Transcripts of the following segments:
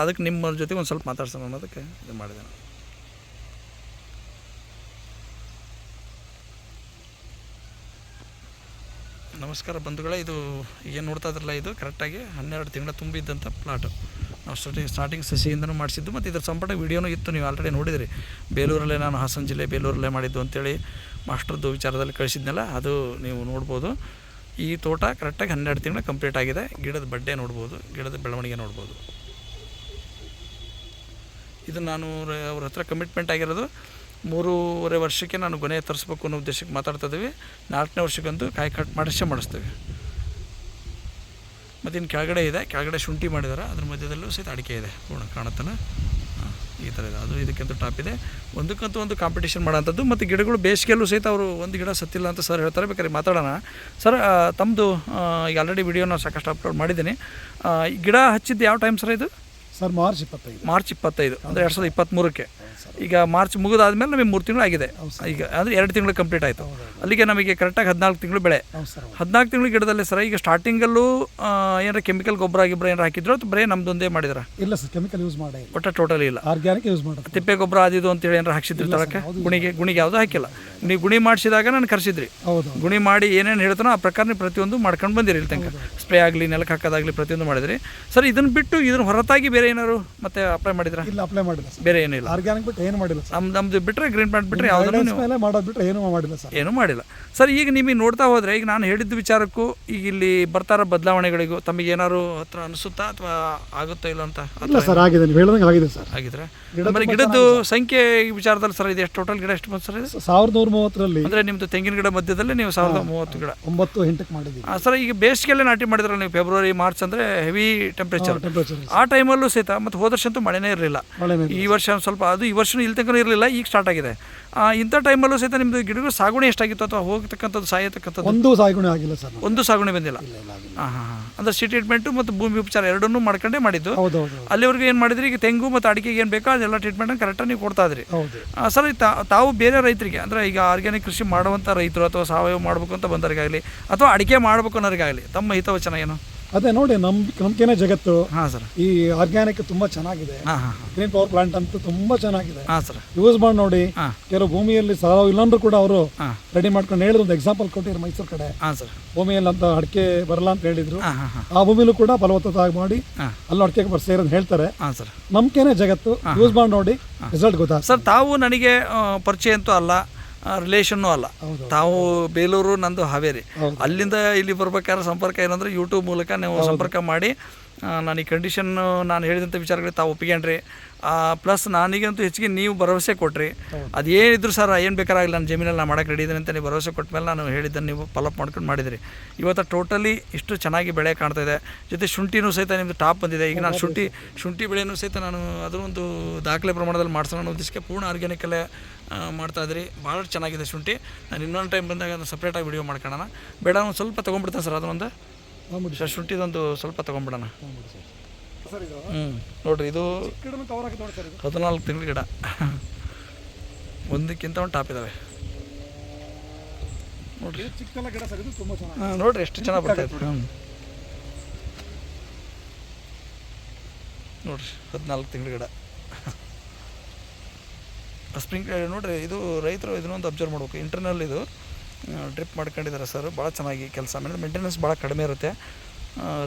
ಅದಕ್ಕೆ ನಿಮ್ಮ ಜೊತೆಗೆ ಒಂದು ಸ್ವಲ್ಪ ಮಾತಾಡ್ಸೋಣ ಅನ್ನೋದಕ್ಕೆ ಇದು ಮಾಡಿದೆ ನಾನು. ನಮಸ್ಕಾರ ಬಂಧುಗಳೇ, ಇದು ಏನು ನೋಡ್ತಾ ಇದ್ರಲ್ಲ ಇದು? ಕರೆಕ್ಟಾಗಿ ಹನ್ನೆರಡು ತಿಂಗಳ ತುಂಬಿದ್ದಂಥ ಪ್ಲಾಟು ನಾವು ಸ್ಟಾರ್ಟಿಂಗ್ ಸ್ಟಾರ್ಟಿಂಗ್ ಸಸಿಯಿಂದನೂ ಮಾಡಿಸಿದ್ದು ಮತ್ತು ಇದ್ರ ಸಂಪಟ ವಿಡಿಯೋನೂ ಇತ್ತು, ನೀವು ಆಲ್ರೆಡಿ ನೋಡಿದಿರಿ. ಬೇಲೂರಲ್ಲೇ ನಾನು ಹಾಸನ ಜಿಲ್ಲೆ ಬೇಲೂರಲ್ಲೇ ಮಾಡಿದ್ದು ಅಂತೇಳಿ ಮಾಸ್ಟರ್ದು ವಿಚಾರದಲ್ಲಿ ಕಳಿಸಿದ್ನಲ್ಲ, ಅದು ನೀವು ನೋಡ್ಬೋದು. ಈ ತೋಟ ಕರೆಕ್ಟಾಗಿ ಹನ್ನೆರಡು ತಿಂಗಳು ಕಂಪ್ಲೀಟ್ ಆಗಿದೆ. ಗಿಡದ ಬಡ್ಡೆ ನೋಡ್ಬೋದು, ಗಿಡದ ಬೆಳವಣಿಗೆ ನೋಡ್ಬೋದು. ಇದು ನಾನು ಅವ್ರ ಹತ್ರ ಕಮಿಟ್ಮೆಂಟ್ ಆಗಿರೋದು. ಮೂರುವರೆ ವರ್ಷಕ್ಕೆ ನಾನು ಗೊನೆ ತರಿಸ್ಬೇಕು ಅನ್ನೋ ಉದ್ದೇಶಕ್ಕೆ ಮಾತಾಡ್ತಾ ಇದ್ದೀವಿ. ನಾಲ್ಕನೇ ವರ್ಷಕ್ಕಂತೂ ಕಾಯಿ ಕಟ್ ಮಾಡಿಸೇ ಮಾಡಿಸ್ತೀವಿ. ಮತ್ತು ಇನ್ನು ಕೆಳಗಡೆ ಇದೆ. ಕೆಳಗಡೆ ಶುಂಠಿ ಮಾಡಿದ್ದಾರೆ ಅದ್ರ ಮಧ್ಯದಲ್ಲೂ ಸಹಿತ ಅಡಿಕೆ ಇದೆ. ನೋಡೋಣ ಕಾಣುತ್ತಲ್ಲ ಈ ಥರ ಇದೆ. ಅದು ಇದಕ್ಕಿಂತ ಟಾಪ್ ಇದೆ. ಒಂದಕ್ಕಂತೂ ಒಂದು ಕಾಂಪಿಟೇಷನ್ ಮಾಡೋಂಥದ್ದು. ಮತ್ತು ಗಿಡಗಳು ಬೇಸಿಗೆಯಲ್ಲೂ ಸಹಿತ ಅವರು ಒಂದು ಗಿಡ ಸತ್ತಿಲ್ಲ ಅಂತ ಸರ್ ಹೇಳ್ತಾರೆ. ಬೇಕಾದ್ರೆ ಮಾತಾಡೋಣ. ಸರ್ ತಮ್ಮದು ಈಗ ಆಲ್ರೆಡಿ ವಿಡಿಯೋ ನಾವು ಸಾಕಷ್ಟು ಅಪ್ಲೋಡ್ ಮಾಡಿದ್ದೀನಿ. ಗಿಡ ಹಚ್ಚಿದ್ದು ಯಾವ ಟೈಮ್ ಸರ್ ಇದು? ಸರ್ ಮಾರ್ಚ್ ಇಪ್ಪತ್ತೈದು. ಮಾರ್ಚ್ ಇಪ್ಪತ್ತೈದು ಅಂದರೆ ಎರಡು ಸಾವಿರದ ಇಪ್ಪತ್ತ್ಮೂರಕ್ಕೆ ಈಗ ಮಾರ್ಚ್ ಮುಗಿದಾದ್ಮೇಲೆ ನಮಗೆ ಮೂರು ತಿಂಗಳು ಆಗಿದೆ. ಈಗ ಅಂದರೆ ಎರಡು ತಿಂಗಳು ಕಂಪ್ಲೀಟ್ ಆಯಿತು. ಅಲ್ಲಿಗೆ ನಮಗೆ ಕರೆಕ್ಟಾಗಿ ಹದಿನಾಲ್ಕು ತಿಂಗಳು ಬೆಳೆ. ಹದಿನಾಲ್ಕು ತಿಂಗಳು ಗಿಡದಲ್ಲಿ ಸರ್ ಈಗ ಸ್ಟಾರ್ಟಿಂಗಲ್ಲೂ ಏನಾರ ಕೆಮಿಕಲ್ ಗೊಬ್ಬರ ಗಿಬ್ಬರ ಏನಾರ ಹಾಕಿದ್ರು ಅಥವಾ ಬರೀ ನಮ್ದೊಂದೇ ಮಾಡಿದ್ರ? ಇಲ್ಲ ಸರ್ ಕೆಮಿಕಲ್ ಯೂಸ್ ಮಾಡಿ ಒಟ್ಟ ಟೋಟಲಿ ಇಲ್ಲ. ಆರ್ಗ್ಯಾನಿಕ್ ಯೂಸ್ ಮಾಡಿ ತಿಪ್ಪೆ ಗೊಬ್ಬರ ಅದಿದು ಅಂತೇಳಿ ಏನಾರ ಹಾಕ್ಸಿದ್ರಿ ತಳಕ್ಕೆ? ಗುಣಿಗೆ ಗುಣಿಗೆ ಯಾವುದೂ ಹಾಕಿಲ್ಲ. ನೀವು ಗುಣಿ ಮಾಡಿಸಿದಾಗ ನಾನು ಕರೆಸಿದ್ರಿ. ಹೌದು ಗುಣಿ ಮಾಡಿ ಏನೇನು ಹೇಳ್ತಾನೋ ಆ ಪ್ರಕಾರ ಪ್ರತಿಯೊಂದು ಮಾಡ್ಕೊಂಡು ಬಂದಿರಿ ಇಲ್ಲಿ ತನಕ. ಸ್ಪ್ರೇ ಆಗಲಿ ನೆಲಕ್ಕೆ ಹಾಕೋದಾಗಲಿ ಪ್ರತಿಯೊಂದು ಮಾಡಿದ್ರಿ. ಸರ್ ಇದನ್ನು ಬಿಟ್ಟು ಇದನ್ನ ಹೊರತಾಗಿ ಬೇರೆ ಏನಾರು ಮತ್ತೆ ಅಪ್ಲೈ ಮಾಡಿದ್ರ? ಇಲ್ಲ ಅಪ್ಲೈ ಮಾಡಿಲ್ಲ ಸರ್. ಬೇರೆ ಏನಿಲ್ಲ ಆರ್ಗ್ಯಾನಿಕ್ ಬಿಟ್ಟು ಏನು ಮಾಡಿಲ್ಲ ಸರ್. ನಮ್ ನಮ್ದು ಬಿಟ್ಟರೆ ಗ್ರೀನ್ ಪ್ಲಾಂಟ್ ಬಿಟ್ಟರೆ ಯಾವುದನ್ನು ನೀವು ಮೇಲೆ ಮಾಡೋದು ಬಿಟ್ಟರೆ ಏನು ಮಾಡಿಲ್ಲ ಸರ್. ಏನೂ ಮಾಡಿಲ್ಲ. ಸರ್ ಈಗ ನಿಮಗೆ ನೋಡ್ತಾ ಹೋದ್ರೆ ಈಗ ನಾನು ಹೇಳಿದ ವಿಚಾರಕ್ಕೂ ಈಗ ಇಲ್ಲಿ ಬರ್ತಾರ ಬದಲಾವಣೆಗಳಿಗೂ ತಮಗೆ ಏನಾದ್ರು ಹತ್ರ ಅನಿಸುತ್ತಾ ಅಥವಾ ಆಗುತ್ತೋ ಇಲ್ಲ ಅಂತ? ಇಲ್ಲ ಸರ್ ಆಗಿದೆ. ನೀವು ಹೇಳ್ದಂಗೆ ಆಗಿದೆ ಸರ್. ಆಗಿದ್ರೆ? ಆಮೇಲೆ ಗಿಡದ್ದು ಸಂಖ್ಯೆ ಈ ವಿಚಾರದಲ್ಲಿ ಸರ್ ಇದೆ ಎಷ್ಟು ಟೋಟಲ್ ಗಿಡ ಎಷ್ಟು ಬಂತು ಸರ್ ಇದು? ಸಾವಿರದ ನೂರ ಮೂವತ್ತರಲ್ಲಿ ಅಂದರೆ ನಿಮ್ಮದು ತೆಂಗಿನ ಗಿಡ ಮಧ್ಯದಲ್ಲಿ ನೀವು ಸಾವಿರದ ಮೂವತ್ತು ಗಿಡ. ಒಂಬತ್ತು ಎಂಟಕ್ಕೆ ಮಾಡಿದ್ದೀವಿ. ಆ, ಸರ್ ಈಗ ಬೇಸಿಗೆಲ್ಲೇ ನಾಟಿ ಮಾಡಿದ್ರಲ್ಲ ನೀವು ಫೆಬ್ರವರಿ ಮಾರ್ಚ್ ಅಂದರೆ ಹೆವಿ ಟೆಂಪ್ರೇಚರ್ ಆ ಟೈಮಲ್ಲೂ ಸಹಿತ ಮತ್ತು ಹೋದ ವರ್ಷ ಅಂತೂ ಮಳೆನೇ ಇರಲಿಲ್ಲ. ಈ ವರ್ಷ ಸ್ವಲ್ಪ ಅದು ಈ ವರ್ಷನೂ ಇಲ್ಲಿ ತನಕ ಇರಲಿಲ್ಲ ಈಗ ಸ್ಟಾರ್ಟ್ ಆಗಿದೆ. ಆ, ಇಂಥ ಟೈಮಲ್ಲೂ ಸಹಿತ ನಿಮ್ಮದು ಗಿಡಗಳು ಸಾಗುಣೆ ಎಷ್ಟಾಗಿತ್ತು ಅಥವಾ ಹೋಗ್ತಕ್ಕಂಥದ್ದು ಸಾಯತಕ್ಕಂಥದ್ದು? ಒಂದು ಸಾಗುಣೆ ಆಗಿಲ್ಲ ಸರ್ ಒಂದು ಸಾಗುಣೆ ಬಂದಿಲ್ಲ. ಹಾಂ ಹಾಂ ಅಂದರೆ ಸಿ ಟ್ರೀಟ್ಮೆಂಟು ಮತ್ತು ಭೂಮಿ ಉಪಚಾರ ಎರಡನ್ನೂ ಮಾಡ್ಕೊಂಡೇ ಮಾಡಿದ್ದು. ಅಲ್ಲಿವರೆಗೂ ಏನು ಮಾಡಿದ್ರಿ? ಈಗ ತೆಂಗು ಮತ್ತು ಅಡಿಕೆಗೆ ಏನು ಬೇಕೋ ಅದೆಲ್ಲ ಟ್ರೀಟ್ಮೆಂಟನ್ನು ಕರೆಕ್ಟಾಗಿ ನೀವು ಕೊಡ್ತಾ ಇದ್ರಿ. ಸರ್ ತಾವು ಬೇರೆ ರೈತರಿಗೆ ಅಂದರೆ ಈಗ ಆರ್ಗ್ಯಾನಿಕ್ ಕೃಷಿ ಮಾಡುವಂಥ ರೈತರು ಅಥವಾ ಸಾವಯವ ಮಾಡಬೇಕು ಅಂತ ಬಂದವರಿಗಾಗಲಿ ಅಥವಾ ಅಡಿಕೆ ಮಾಡಬೇಕು ಅನ್ನೋರಿಗಾಗಲಿ ತಮ್ಮ ಹಿತವಚನ ಏನು? ಅದೇ ನೋಡಿ ನಮ್ ನಂಬಿಕೆನೇ ಜಗತ್ತು ಹಾಂ ಸರ್. ಈ ಆರ್ಗ್ಯಾನಿಕ್ ತುಂಬಾ ಚೆನ್ನಾಗಿದೆ. ಹಾಂ ಹಾಂ ಗ್ರೀನ್ ಪವರ್ ಪ್ಲಾಂಟ್ ಅಂತೂ ತುಂಬಾ ಚೆನ್ನಾಗಿದೆ. ಹಾಂ ಸರ್. ಯೂಸ್ ಮಾಡಿ ನೋಡಿ. ಹಾಂ. ಕೆಲವು ಭೂಮಿಯಲ್ಲಿ ಸಾವು ಇಲ್ಲಾಂದ್ರೂ ಕೂಡ ಅವರು ಹಾಂ. ರೆಡಿ ಮಾಡ್ಕೊಂಡು ಹೇಳಿದ್ರು ಒಂದು ಎಕ್ಸಾಂಪಲ್ ಕೊಟ್ಟಿದ್ರು ಮೈಸೂರು ಕಡೆ. ಹಾಂ ಸರ್. ಭೂಮಿಯಲ್ಲಿ ಅಂತ ಅಡಿಕೆ ಬರಲ್ಲ ಅಂತ ಹೇಳಿದ್ರು. ಹಾಂ ಹಾಂ ಹಾಂ. ಆ ಭೂಮಿಲೂ ಕೂಡ ಫಲವತ್ತತೆ ಮಾಡಿ ಹಾಂ. ಅಲ್ಲಿ ಅಡಿಕೆ ಬರ್ಸೇರ್ ಅಂತ ಹೇಳ್ತಾರೆ. ಹಾಂ ಸರ್. ನಂಬಿಕೆನೇ ಜಗತ್ತು ಯೂಸ್ ಮಾಡಿ ನೋಡಿ ರಿಸಲ್ಟ್ ಗೊತ್ತಾ ಸರ್ ತಾವು ನನಗೆ ಆ, ಪರಿಚಯ ಅಂತೂ ಅಲ್ಲ. ರಿಲೇಷನ್ನೂ ಅಲ್ಲ. ತಾವು ಬೇಲೂರು ನಂದು ಹಾವೇರಿ. ಅಲ್ಲಿಂದ ಇಲ್ಲಿ ಬರ್ಬೇಕಾದ್ರೆ ಸಂಪರ್ಕ ಏನಂದ್ರೆ ಯೂಟ್ಯೂಬ್ ಮೂಲಕ ನೀವು ಸಂಪರ್ಕ ಮಾಡಿ ನಾನು ಈ ಕಂಡೀಷನ್ನು ನಾನು ಹೇಳಿದಂಥ ವಿಚಾರಗಳಿಗೆ ತಾವು ಒಪ್ಪಿಕೊಂಡ್ರಿ ಪ್ಲಸ್ ನಾನೀಗಂತೂ ಹೆಚ್ಚಿಗೆ ನೀವು ಭರವಸೆ ಕೊಟ್ರಿ. ಅದೇನಿದ್ರು ಸರ್ ಏನು ಬೇಕಾರಾಗಲಿ ನನ್ನ ಜಮೀನಲ್ಲಿ ನಾನು ಮಾಡೋಕೆ ರೆಡಿ ಇದ್ದೀನಿ ಅಂತ ನೀವು ಭರವಸೆ ಕೊಟ್ಟ ಮೇಲೆ ನಾನು ಹೇಳಿದ್ದನ್ನು ನೀವು ಫಾಲೋಅಪ್ ಮಾಡ್ಕೊಂಡು ಮಾಡಿದಿರಿ. ಇವತ್ತು ಟೋಟಲಿ ಇಷ್ಟು ಚೆನ್ನಾಗಿ ಬೆಳೆ ಕಾಣ್ತಾ ಇದೆ. ಜೊತೆ ಶುಂಠಿನೂ ಸಹಿತ ನಿಮ್ಮದು ಟಾಪ್ ಬಂದಿದೆ. ಈಗ ನಾನು ಶುಂಠಿ ಶುಂಠಿ ಬೆಳೆಯೂ ಸಹಿತ ನಾನು ಅದರೊಂದು ದಾಖಲೆ ಪ್ರಮಾಣದಲ್ಲಿ ಮಾಡಿಸೋಣ ಅನ್ನೋ ಉದ್ದೇಶಕ್ಕೆ ಪೂರ್ಣ ಆರ್ಗ್ಯಾನಿಕಲ್ಲೇ ಮಾಡ್ತಾ ಇದ್ರಿ. ಭಾಳ ಚೆನ್ನಾಗಿದೆ ಶುಂಠಿ. ನಾನು ಇನ್ನೊಂದು ಟೈಮ್ ಬಂದಾಗ ಅದನ್ನು ಸಪ್ರೇಟಾಗಿ ವಿಡಿಯೋ ಮಾಡ್ಕೊಳ್ಳೋಣ ಬೇಡ ಒಂದು ಸ್ವಲ್ಪ ತೊಗೊಂಡ್ಬಿಡ್ತೇನೆ ಸರ್ ಅದನ್ನೊಂದು. ಬಂದ್ಬಿಡಿ ಸರ್ ಶುಂಠಿದೊಂದು ಸ್ವಲ್ಪ ತೊಗೊಂಬಿಡೋಣ ಸರ್. ಇದು ಹ್ಞೂ ನೋಡಿರಿ ಇದು ಗಿಡನೂ ಕವರ್ ಆಗಿ ನೋಡಿ ಸರ್ ಇದು. ಹದಿನಾಲ್ಕು ತಿಂಗಳ ಗಿಡ. ಒಂದಕ್ಕಿಂತ ಒಂದು ಟಾಪ್ ಇದ್ದಾವೆ ನೋಡಿರಿ. ಚಿಕ್ಕಲ್ಲ ಗಿಡ ಸರ್ ಇದು ತುಂಬಾ ಚೆನ್ನಾಗಿ ಹಾಂ ನೋಡಿರಿ ಎಷ್ಟು ಚೆನ್ನಾಗಿ ಬರ್ತೈತೆ ಹ್ಞೂ ನೋಡಿರಿ ಹದಿನಾಲ್ಕು ತಿಂಗಳ ಗಿಡ. ಸ್ಪ್ರಿಂಗ್ ನೋಡಿರಿ ಇದು ರೈತರು ಇದನ್ನೊಂದು ಅಬ್ಸರ್ವ್ ಮಾಡ್ಬೇಕು. ಇಂಟರ್ನಲ್ ಇದು. ಡ್ರಿಪ್ ಮಾಡ್ಕೊಂಡಿದ್ದಾರೆ ಸರ್ ಭಾಳ ಚೆನ್ನಾಗಿ ಕೆಲಸ ಮಾಡಿದ್ರೆ ಮೇಂಟೆನೆನ್ಸ್ ಭಾಳ ಕಡಿಮೆ ಇರುತ್ತೆ.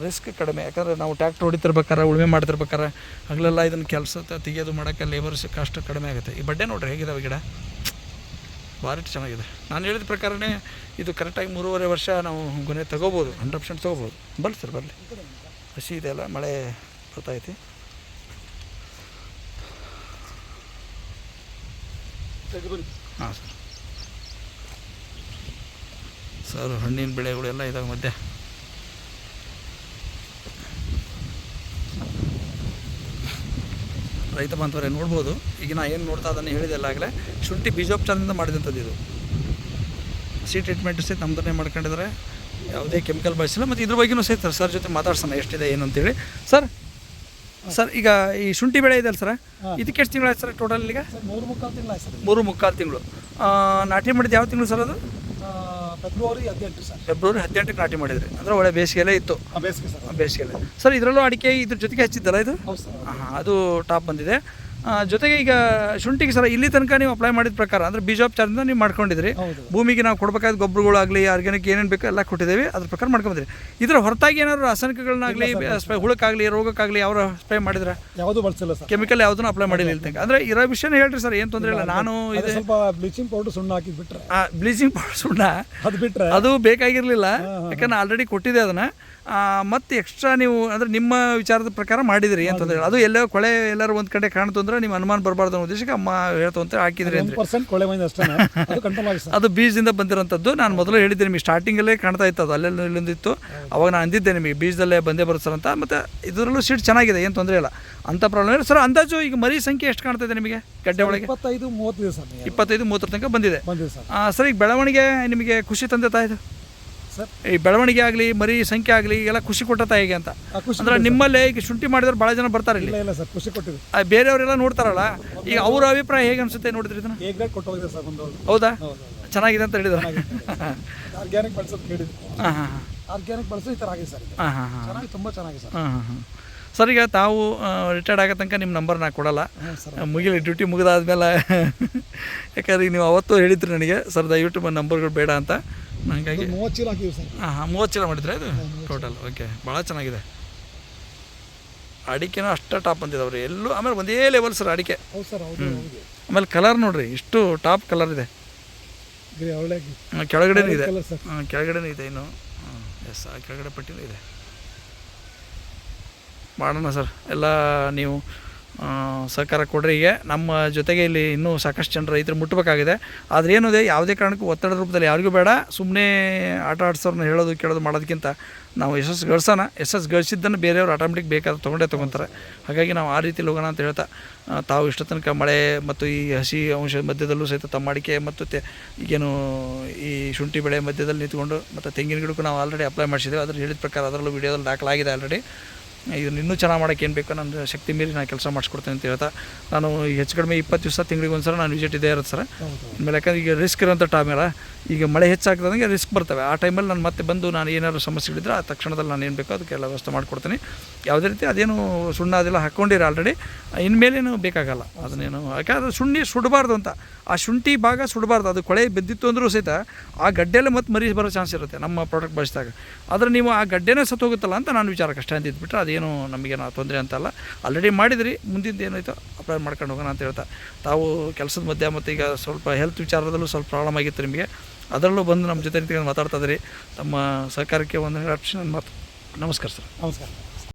ರಿಸ್ಕ್ ಕಡಿಮೆ. ಯಾಕಂದರೆ ನಾವು ಟ್ಯಾಕ್ಟ್ರ್ ಹೊಡಿತಿರ್ಬೇಕಾರೆ ಉಳುಮೆ ಮಾಡ್ತಿರ್ಬೇಕಾರೆ ಹಗಲೆಲ್ಲ ಇದನ್ನು ಕೆಲಸ ತೆಗೆಯೋದು ಮಾಡೋಕ್ಕೆ ಲೇಬರ್ಸ್ ಕಾಸ್ಟ್ ಕಡಿಮೆ ಆಗುತ್ತೆ. ಈ ಬಡ್ಡೆ ನೋಡ್ರಿ ಹೇಗಿದಾವೆ ಗಿಡ? ಭಾರಿ ಚೆನ್ನಾಗಿದೆ. ನಾನು ಹೇಳಿದ ಪ್ರಕಾರನೇ ಇದು ಕರೆಕ್ಟಾಗಿ ಮೂರುವರೆ ವರ್ಷ ನಾವು ಗೊನೆ ತಗೋಬೋದು. ಹಂಡ್ರೆಡ್ ಪರ್ಸೆಂಟ್ ತೊಗೋಬೋದು. ಬರಲಿ ಸರ್ ಬರಲಿ ಹಸಿ ಇದೆಯಲ್ಲ ಮಳೆ ಬರ್ತಾಯ್ತಿ ತೆಗೆದು ಹಾಂ ಸರ್ ಸರ್ ಹಣ್ಣಿನ ಬೆಳೆಗಳು ಎಲ್ಲ ಇದಾವೆ ಮಧ್ಯೆ. ರೈತ ಬಾಂಧವರೇ ನೋಡ್ಬೋದು. ಈಗ ನಾ ಏನು ನೋಡ್ತಾ ಅದನ್ನು ಹೇಳಿದೆ ಆಗಲೇ ಶುಂಠಿ ಬೀಜೋಪಚಾರದಿಂದ ಮಾಡಿದಂಥದ್ದು ಇದು. ಸಿ ಟ್ರೀಟ್ಮೆಂಟ್ ಸಹಿತ ನಮ್ಮದನ್ನೇ ಮಾಡ್ಕೊಂಡಿದ್ದಾರೆ. ಯಾವುದೇ ಕೆಮಿಕಲ್ ಬಳಸಿಲ್ಲ ಮತ್ತು ಇದ್ರ ಬಗ್ಗೆನೂ ಸಹಿತ ಸರ್ ಜೊತೆ ಮಾತಾಡ್ಸೋಣ ಎಷ್ಟಿದೆ ಏನು ಅಂತೇಳಿ. ಸರ್ ಸರ್ ಈಗ ಈ ಶುಂಠಿ ಬೆಳೆ ಇದೆಯಲ್ಲ ಸರ್ ಇದಕ್ಕೆ ಎಷ್ಟು ತಿಂಗಳಾಯ್ತು ಸರ್ ಟೋಟಲ್ ಈಗ? ಮೂರು ಮುಕ್ಕಾಲು ತಿಂಗಳು ಆಯ್ತು ಸರ್. ಇದು. ಮೂರು ಮುಕ್ಕಾಲು ತಿಂಗಳು. ನಾಟಿ ಮಾಡಿದ್ದು ಯಾವ ತಿಂಗಳು ಸರ್ ಅದು? ಫೆಬ್ರವರಿ ಹದಿನೆಂಟು ಸರ್. ಫೆಬ್ರವರಿ ಹದಿನೆಂಟಕ್ಕೆ ನಾಟಿ ಮಾಡಿದ್ರಿ? ಅಂದ್ರೆ ಒಳ್ಳೆ ಬೇಸಿಗೆಯಲ್ಲೇ ಇತ್ತು. ಬೇಸಿಗೆ ಸರ್. ಬೇಸಿಗೆಯಲ್ಲೇ ಸರ್ ಇದರಲ್ಲೂ ಅಡಿಕೆ ಇದ್ರ ಜೊತೆಗೆ ಹಚ್ಚಿದ್ದಲ್ಲ ಇದು? ಹೌದು ಸರ್. ಹಾಂ ಅದು ಟಾಪ್ ಬಂದಿದೆ. ಜೊತೆಗೆ ಈಗ ಶುಂಠಿಗೆ ಸರ ಇಲ್ಲಿ ತನಕ ನೀವು ಅಪ್ಲೈ ಮಾಡಿದ ಪ್ರಕಾರ ಅಂದರೆ ಬೀಜೋಪಚಾರದಿಂದ ನೀವು ಮಾಡ್ಕೊಂಡಿದ್ರಿ ಭೂಮಿಗೆ ನಾವು ಕೊಡಬೇಕಾದ ಗೊಬ್ಬರಗಳಾಗಲಿ ಆರ್ಗ್ಯಾನಿಕ್ ಏನೇನು ಬೇಕೋ ಎಲ್ಲ ಕೊಟ್ಟಿದ್ದೇವೆ. ಅದ್ರ ಪ್ರಕಾರ ಮಾಡ್ಕೊಂಬಂದ್ರಿ. ಇದರ ಹೊರತಾಗಿ ಏನಾದ್ರು ರಾಸಾಯನಿಕಗಳನ್ನಾಗಲಿ ಸ್ಪ್ರೇ ಹುಳಕ್ಕಾಗಲಿ ರೋಗಕ್ಕಾಗಲಿ ಯಾವ ಸ್ಪ್ರೇ ಮಾಡಿದ್ರೆ? ಯಾವುದೂ ಬಳಸಿಲ್ಲ ಸರ್. ಕೆಮಿಕಲ್ ಯಾವುದನ್ನು ಅಪ್ಲೈ ಮಾಡಿಲ್ಲ ಇಲ್ಲಿ ತನಕ. ಅಂದರೆ ಇರೋ ವಿಷಯನ ಹೇಳ್ರಿ ಸರ್ ಏನು ತೊಂದರೆ ಇಲ್ಲ. ನಾನು ಇದು ಸ್ವಲ್ಪ ಬ್ಲೀಚಿಂಗ್ ಪೌಡರ್ ಸುಣ್ಣ ಹಾಕಿಬಿಟ್ರೆ ಬ್ಲೀಚಿಂಗ್ ಪೌಡರ್ ಸುಣ್ಣ? ಅದು ಬಿಟ್ರೆ? ಅದು ಬೇಕಾಗಿರಲಿಲ್ಲ. ಯಾಕಂದ್ರೆ ಆಲ್ರೆಡಿ ಕೊಟ್ಟಿದೆ ಅದನ್ನ. ಮತ್ತೆ ಎಕ್ಸ್ಟ್ರಾ ನೀವು ಅಂದ್ರೆ ನಿಮ್ಮ ವಿಚಾರದ ಪ್ರಕಾರ ಮಾಡಿದಿರಿ ಅಂತಂದ್ರೆ ಅದು ಎಲ್ಲೋ ಕೊಳೆ ಎಲ್ಲರೂ ಒಂದ್ ಕಡೆ ಕಾಣ್ತು ಅಂದ್ರೆ ನಿಮ್ಮ ಅನುಮಾನ ಬರಬಾರ್ದು ಅನ್ನೋ ಉದ್ದೇಶಕ್ಕೆ ಅಮ್ಮ ಹೇಳ್ತು ಅಂತ ಹಾಕಿದ್ರಿ ಅಂದ್ರೆ. ಅದು ಬೀಜದಿಂದ ಬಂದಿರೋಂಥದ್ದು. ನಾನು ಮೊದಲು ಹೇಳಿದ್ದೆ ನಿಮಗೆ ಸ್ಟಾರ್ಟಿಂಗಲ್ಲೇ ಕಾಣ್ತಾ ಇತ್ತು ಅದು ಅಲ್ಲೆಲ್ಲ ಇಲ್ಲೊಂದಿತ್ತು ಅವಾಗ ನಾನು ಅಂದಿದ್ದೆ ನಿಮಗೆ ಬೀಜದಲ್ಲೇ ಬಂದೇ ಬರುತ್ತೆ ಸರ್ ಅಂತ. ಮತ್ತು ಇದರಲ್ಲೂ ಸೀಟ್ ಚೆನ್ನಾಗಿದೆ ಏನು ತೊಂದರೆ ಇಲ್ಲ. ಅಂಥ ಪ್ರಾಬ್ಲಮ್ ಇಲ್ಲ. ಸರ್ ಅಂದಾಜು ಈಗ ಮರಿ ಸಂಖ್ಯೆ ಎಷ್ಟು ಕಾಣ್ತಾ ಇದೆ ನಿಮಗೆ ಗಡ್ಡೆ ಒಳಗೆ? ಇಪ್ಪತ್ತೈದು ಮೂವತ್ತು ಇಪ್ಪತ್ತೈದು ಮೂವತ್ತರ ತನಕ ಬಂದಿದೆ. ಸರ್ ಈಗ ಬೆಳವಣಿಗೆ ನಿಮಗೆ ಖುಷಿ ತಂದೆ ತಾಯಿದು? ಸರ್. ಈ ಬೆಳವಣಿಗೆ ಆಗಲಿ ಮರಿ ಸಂಖ್ಯೆ ಆಗಲಿ ಎಲ್ಲ ಖುಷಿ ಕೊಟ್ಟ ತಾಯಿಗೆ ಅಂತ. ಅಂದ್ರೆ ನಿಮ್ಮಲ್ಲೇ ಈಗ ಶುಂಠಿ ಮಾಡಿದ್ರೆ ಭಾಳ ಜನ ಬರ್ತಾರೆ ಇಲ್ಲಿ. ಇಲ್ಲ ಸರ್ ಖುಷಿ ಕೊಟ್ಟಿದೆ ಬೇರೆಯವರೆಲ್ಲ ನೋಡ್ತಾರಲ್ಲ ಈಗ ಅವ್ರ ಅಭಿಪ್ರಾಯ ಹೇಗೆ ಅನ್ಸುತ್ತೆ ನೋಡಿದ್ರಿ ಇದನ್ನ? ಕೊಟ್ಟು ಹೋಗಿದೆ ಸರ್ ಒಂದು ಹೌದಾ? ಚೆನ್ನಾಗಿದೆ ಅಂತ ಹೇಳಿದ್ರು? ಆರ್ಗ್ಯಾನಿಕ್ ಬಳಸೋದು ಹಾಂ ಹಾಂ ಆರ್ಗ್ಯಾನಿಕ್ ಬಳಸೋ ಈ ಥರ ಆಗಿದೆ ಸರ್. ಹಾಂ ಹಾಂ ಹಾಂ. ಚೆನ್ನಾಗಿ ತುಂಬ ಚೆನ್ನಾಗಿದೆ ಸರ್. ಹಾಂ ಹಾಂ ಹಾಂ. ಸರ್ ಈಗ ತಾವು ರಿಟೈರ್ಡ್ ಆಗೋ ತನಕ ನಿಮ್ಮ ನಂಬರ್ ನಾ ಕೊಡಲ್ಲ. ಮುಗಿಲಿ ಡ್ಯೂಟಿ ಮುಗಿದಾದ್ಮೇಲೆ. ಯಾಕಂದ್ರೆ ಈಗ ನೀವು ಅವತ್ತು ಹೇಳಿದ್ರಿ ನನಗೆ ಸರ್ ದಯವಿಟ್ಟು ನಂಬರ್ಗಳು ಬೇಡ ಅಂತ. ಹಂಗಾಗಿ ಮೂವತ್ತು ಚೀಲ ಹಾಕಿವಿ ಸರ್. ಹಾಂ ಹಾಂ ಮೂವತ್ತು ಚೀಲ ಮಾಡಿದ್ರೆ ಇದು? ಟೋಟಲ್ ಓಕೆ ಭಾಳ ಚೆನ್ನಾಗಿದೆ. ಅಡಿಕೆನೂ ಅಷ್ಟ ಟಾಪ್ ಬಂದಿದ್ದಾವ್ರಿ ಎಲ್ಲೂ ಆಮೇಲೆ ಒಂದೇ ಲೆವೆಲ್ ಸರ್ ಅಡಿಕೆ. ಸರ್ ಆಮೇಲೆ ಕಲರ್ ನೋಡ್ರಿ ಇಷ್ಟು ಟಾಪ್ ಕಲರ್ ಇದೆ. ಕೆಳಗಡೆ ಇದೆ. ಆ, ಕೆಳಗಡೆನೂ ಇದೆ ಇನ್ನು. ಎಸ್ ಆ ಕೆಳಗಡೆ ಪಟ್ಟಿನೂ ಇದೆ. ಮಾಡೋಣ ಸರ್ ಎಲ್ಲ ನೀವು ಸಹಕಾರ ಕೊಡ್ರಿ. ಈಗ ನಮ್ಮ ಜೊತೆಗೆ ಇಲ್ಲಿ ಇನ್ನೂ ಸಾಕಷ್ಟು ಜನರು ರೈತರು ಮುಟ್ಟಬೇಕಾಗಿದೆ ಆದರೆ ಏನಿದೆ ಯಾವುದೇ ಕಾರಣಕ್ಕೂ ಒತ್ತಡ ರೂಪದಲ್ಲಿ ಯಾರಿಗೂ ಬೇಡ. ಸುಮ್ಮನೆ ಆಟ ಆಡ್ಸೋರ್ನ ಹೇಳೋದು, ಕೇಳೋದು ಮಾಡೋದಕ್ಕಿಂತ ನಾವು ಯಶಸ್ಸು ಗಳಿಸೋಣ. ಯಶಸ್ಸು ಗಳಿಸಿದ್ದನ್ನು ಬೇರೆಯವರು ಆಟೋಮೆಟಿಕ್ ಬೇಕಾದ್ರೆ ತೊಗೊಂಡೇ ತೊಗೊತಾರೆ. ಹಾಗಾಗಿ ನಾವು ಆ ರೀತಿಯಲ್ಲಿ ಹೋಗೋಣ ಅಂತ ಹೇಳ್ತಾ ತಾವು ಇಷ್ಟ ತನಕ ಮಳೆ ಮತ್ತು ಈ ಹಸಿ ಅಂಶ ಮಧ್ಯದಲ್ಲೂ ಸಹಿತ ತಮ್ಮ ಅಡಿಕೆ ಮತ್ತು ತೆ, ಈಗೇನು ಈ ಶುಂಠಿ ಬೆಳೆ ಮಧ್ಯದಲ್ಲಿ ನಿಂತ್ಕೊಂಡು ಮತ್ತು ತೆಂಗಿನ ಗಿಡಕ್ಕೂ ನಾವು ಆಲ್ರೆಡಿ ಅಪ್ಲೈ ಮಾಡಿಸಿದ್ದೇವೆ. ಅದ್ರ ಹೇಳಿದ ಪ್ರಕಾರ ಅದರಲ್ಲೂ ವಿಡಿಯೋದಲ್ಲಿ ದಾಖಲಾಗಿದೆ ಆಲ್ರೆಡಿ ಇದನ್ನು ಇನ್ನೂ ಚೆನ್ನಾಗಿ ಮಾಡೋಕ್ಕೆ ಏನು ಬೇಕೋ ನನ್ನ ಶಕ್ತಿ ಮೀರಿ ನಾನು ಕೆಲಸ ಮಾಡಿಸ್ಕೊಡ್ತೇನೆ ಅಂತ ಹೇಳ್ತಾ. ನಾನು ಹೆಚ್ಚು ಕಡಿಮೆ ಇಪ್ಪತ್ತು ದಿವಸ ತಿಂಗಳಿಗೆ ಒಂದು ಸಲ ನಾನು ವಿಸಿಟ್ ಇದೇ ಇರುತ್ತೆ ಸರ್. ಆಮೇಲೆ ಯಾಕಂದ್ರೆ ಈಗ ರಿಸ್ಕ್ ಇರೋಂಥ ಟೈಮ್ ಅಲ್ಲ. ಈಗ ಮಳೆ ಹೆಚ್ಚಾಗ್ತದಂಗೆ ರಿಸ್ಕ್ ಬರ್ತವೆ. ಆ ಟೈಮಲ್ಲಿ ನಾನು ಮತ್ತೆ ಬಂದು ನಾನು ಏನಾದ್ರು ಸಮಸ್ಯೆಗಳಿದ್ರೆ ಆ ತಕ್ಷಣದಲ್ಲಿ ನಾನು ಏನು ಬೇಕೋ ಅದಕ್ಕೆಲ್ಲ ವ್ಯವಸ್ಥೆ ಮಾಡಿಕೊಡ್ತೀನಿ. ಯಾವುದೇ ರೀತಿ ಅದೇನು ಸುಣ್ಣ ಅದೆಲ್ಲ ಹಾಕ್ಕೊಂಡಿರ ಆಲ್ರೆಡಿ ಇನ್ಮೇಲೇನು ಬೇಕಾಗಲ್ಲ. ಅದನ್ನೇನು ಯಾಕಂದ್ರೆ ಸುಣ್ಣಿ ಸುಡಬಾರ್ದು ಅಂತ. ಆ ಶುಂಠಿ ಭಾಗ ಸುಡಬಾರ್ದು. ಅದು ಕೊಳೆ ಬಿದ್ದಿತ್ತು ಅಂದರೂ ಸಹಿತ ಆ ಗಡ್ಡೆಲ್ಲ ಮತ್ತೆ ಮರಿ ಬರೋ ಚಾನ್ಸ್ ಇರುತ್ತೆ ನಮ್ಮ ಪ್ರಾಡಕ್ಟ್ ಬಳಸಿದಾಗ. ಆದರೆ ನೀವು ಆ ಗಡ್ಡೆನೇ ಸತ್ತೋಗುತ್ತಲ್ಲ ಅಂತ ನಾನು ವಿಚಾರಕ್ಕೆ ಅಷ್ಟೇ ಅಂತಿದ್ಬಿಟ್ರೆ ಅದೇನು ನಮಗೇನು ತೊಂದರೆ ಅಂತಲ್ಲ ಆಲ್ರೆಡಿ ಮಾಡಿದ್ರಿ, ಮುಂದಿಂದ ಏನಾಯ್ತು ಅಪ್ಲೈ ಮಾಡ್ಕೊಂಡು ಹೋಗೋಣ ಅಂತ ಹೇಳ್ತಾ. ತಾವು ಕೆಲಸದ ಮಧ್ಯ ಮತ್ತು ಈಗ ಸ್ವಲ್ಪ ಹೆಲ್ತ್ ವಿಚಾರದಲ್ಲೂ ಸ್ವಲ್ಪ ಪ್ರಾಬ್ಲಮ್ ಆಗಿತ್ತು ನಿಮಗೆ. ಅದರಲ್ಲೂ ಬಂದು ನಮ್ಮ ಜೊತೆ ನಿಂತ್ಕೊಂಡು ಮಾತಾಡ್ತಾ ಇದ್ರಿ. ತಮ್ಮ ಸಹಕಾರಕ್ಕೆ ಒಂದು ಆಪ್ಷನ್ ಮಾತು. ನಮಸ್ಕಾರ ಸರ್. ನಮಸ್ಕಾರ.